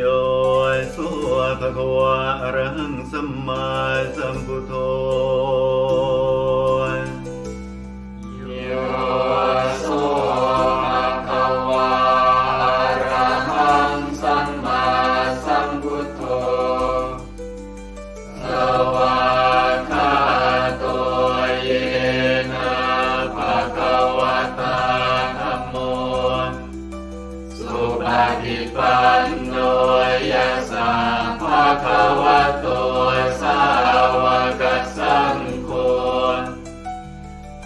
โยสุภะคะวะอะระหังสัมมาสัมพุทโธ ปฏิปันโนยัสสะภะคะวะโตสาวกสังโฆ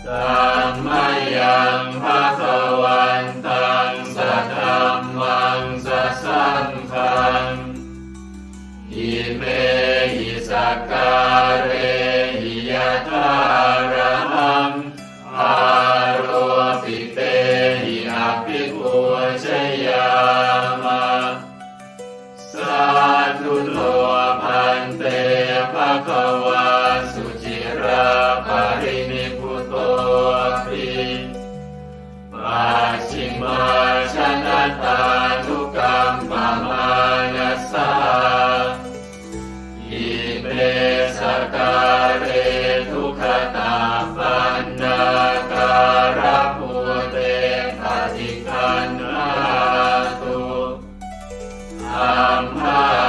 ธัมมายังภะคะวันตังสัทธัมมังสัสสังฆังอิเมหิสักกา ปารินิพุโตปิปัชิมาชนะตาทุกัมมามานสาอิเมสการะทุกขตาปันนาการะปุเตปฏิคันนาตุธรรมา